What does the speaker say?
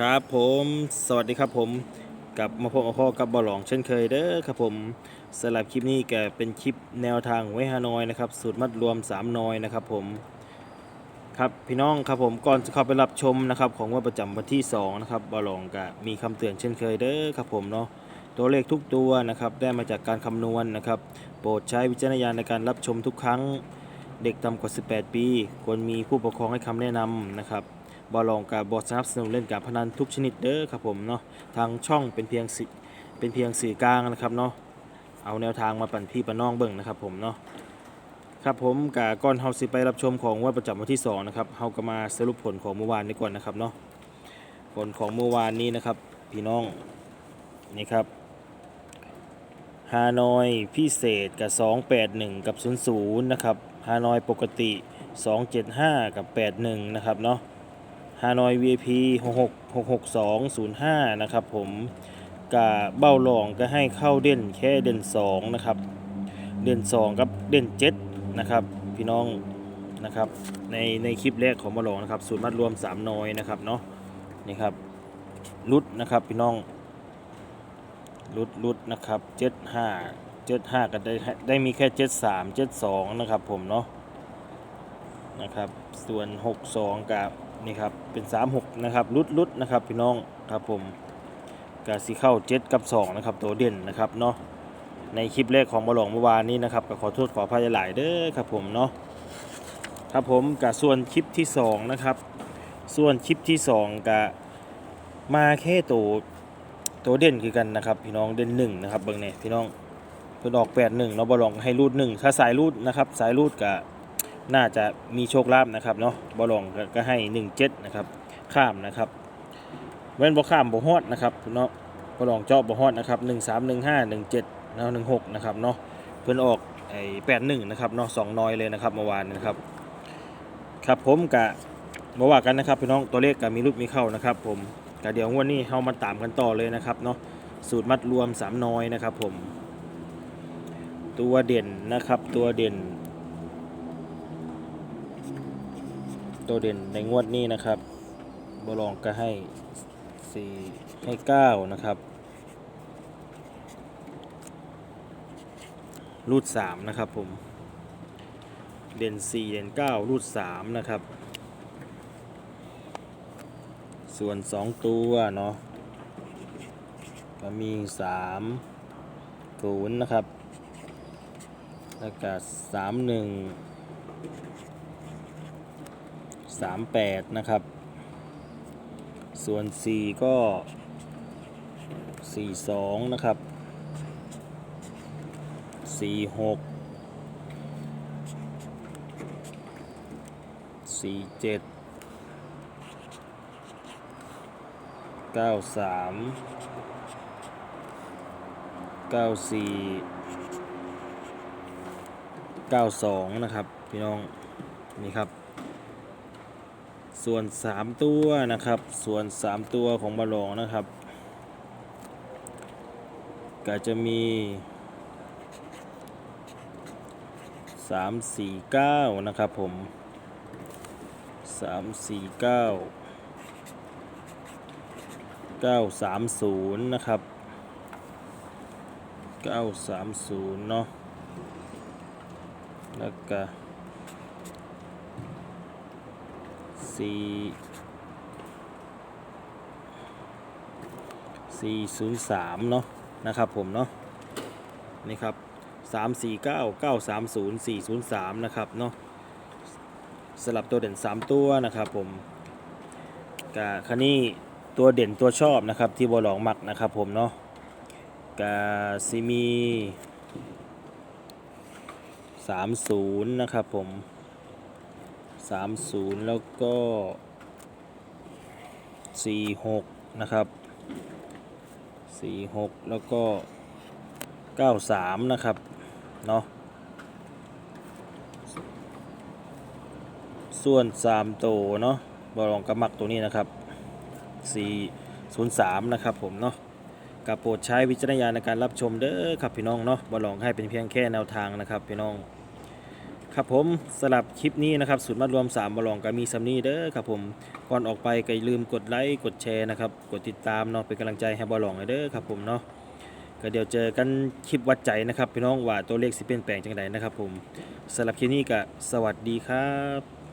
ครับผมสวัสดีครับผมกลับมาพบกับพ่อกับบอลองเช่นเคยเด้อครับผมสำหรับคลิปนี้แกเป็นคลิปแนวทางไวฮานอยนะครับสูตรมัดรวม 3นอยนะครับผมครับพี่น้องครับผมก่อนจะเข้าไปรับชมนะครับของวันประจำวันที่2นะครับบอลองก็มีคำเตือนเช่นเคยเด้อครับผมเนาะตัวเลขทุกตัวนะครับได้มาจากการคำนวณนะครับ โปรดใช้วิจารณญาณในการรับชมทุกครั้ง เด็กต่ำกว่า 18 ปี ควรมีผู้ปกครองให้คำแนะนำนะครับ บอลองกับบอสนับสนุนเล่นการพนันทุกชนิดเด้อครับผมเนาะทางช่องเป็นเพียงสิเป็นเพียงสื่อกลางนะครับเนาะเอาแนวทางมาปั่นพี่ปั่นน้องเบิ่งนะครับผมเนาะครับผมกาก่อนเฮาสิไปรับชมของวันประจำวันที่สองนะครับเฮาก็มาสรุปผลของเมื่อวานนี้ก่อนนะครับเนาะผลของเมื่อวานนี้นะครับ พี่น้องนี่ครับฮานอยพิเศษกับ 281 กับ 00 นะครับฮานอยปกติ 275 กับ 81 นะครับเนาะ ฮานอย VIP 66 66205 นะครับผมกาเบ้าหลองก็ให้เข้าเด่นแค่เด่น 2 นะครับ เด่น 2 กับเด่น 7 นะครับ พี่น้องนะครับในในคลิปแรกของเบ้าหลองนะครับสูตรมัดรวม 3นอยนะครับเนาะนี่ครับรุดนะครับพี่น้องรุดรุดนะครับ 75 75ก็ได้ได้มีแค่ 73 72 นะครับผมเนาะนะครับส่วน 62 กับ นี่ครับเป็น36นะครับลุดลุดนะครับพี่น้องครับผมกาสีเข้า7กับ2นะครับตัวเด่นนะครับเนาะในคลิปแรกของบอลองเมื่อวานนี้นะครับก็ขอโทษขออภัยหลายเด้อครับผมเนาะครับผมกับส่วนคลิปที่2นะครับส่วนคลิปที่2กับมาแค่ตัวตัวเด่นคือกันนะครับพี่น้องเด่นหนึ่งนะครับเบิ่งเนี่ยพี่น้องเพิ่นออก8 1เนาะบอลองให้รูดหนึ่งถ้าสายรูดนะครับสายรูดกับ น่าจะมีโชคลาภนะครับเนาะบอลองก็ก็ให้17นะครับข้ามนะครับเว้นบ่ข้ามบ่ฮอดนะครับเนาะบอลองเจาะบ่ฮอดนะครับ13 15 17แล้ว16นะครับเนาะเพิ่อนออกไอ้81นะครับเนาะสองน้อยเลยนะครับเมื่อวานนะครับครับผมกะบ่ว่ากันนะครับพี่น้องตัวเลขก็มีรูปมีเข้านะครับผมกะเดี๋ยวงวดนี้เฮามาตามกันต่อเลยนะครับเนาะสูตรมัดรวม3น้อยนะครับผม ตัวเด่นนะครับตัวเด่น ตัวเด่นในงวดนี้นะครับบอลองก็ให้4ให้9นะครับรูด3นะครับผม เด่น4เด่น9รูด3นะครับ ส่วน2ตัวเนาะก็มี3 0นะครับ แล้วก็3 1 38 นะครับ ส่วน 4 ก็ 42 นะครับ 46 47 93 94 92 นะครับ พี่น้อง นี่ครับ ส่วน 3 ตัวนะครับ ส่วน 3 ตัวของบาลองนะครับ ก็จะมี 3 4 9 นะครับผม 3 4 9 9 3 0 นะครับ 9 3 0 เนาะแล้วก็ สี่สี่ศูนย์สามเนาะนะครับผมเนาะนี่ครับสามสี่เก้าเก้าสามศูนย์สี่ศูนย์สามนะครับเนาะสลับตัวเด่นสามตัวนะครับผมกะคันนี้ตัวเด่นตัวชอบนะครับที่บอลองมักนะครับผมเนาะกะซิมีสามศูนย์นะครับผม 30แล้วก็46นะครับ46แล้วก็93นะครับเนาะส่วน3โตวเนาะบอลองกระมักตัวนี้นะครับ403นะครับผมเนาะกับโปรดใช้วิจารณญาณในการรับชมเด้อครับพี่น้องเนาะบอลองให้เป็นเพียงแค่แนวทางนะครับพี่น้อง ครับผมสำหรับคลิปนี้นะครับสูตรมัดรวม3บอลองก็มีซัมนี่เด้อครับผมก่อนออกไปก็อย่าลืมกดไลค์กดแชร์นะครับกดติดตามเนาะเป็นกำลังใจให้บอลองเด้อครับผมเนาะก็เดี๋ยวเจอกันคลิปวัดใจนะครับพี่น้องว่าตัวเลขสิเปลี่ยนแปลงจังไดนะครับผมสำหรับคลิปนี้ก็สวัสดีครับ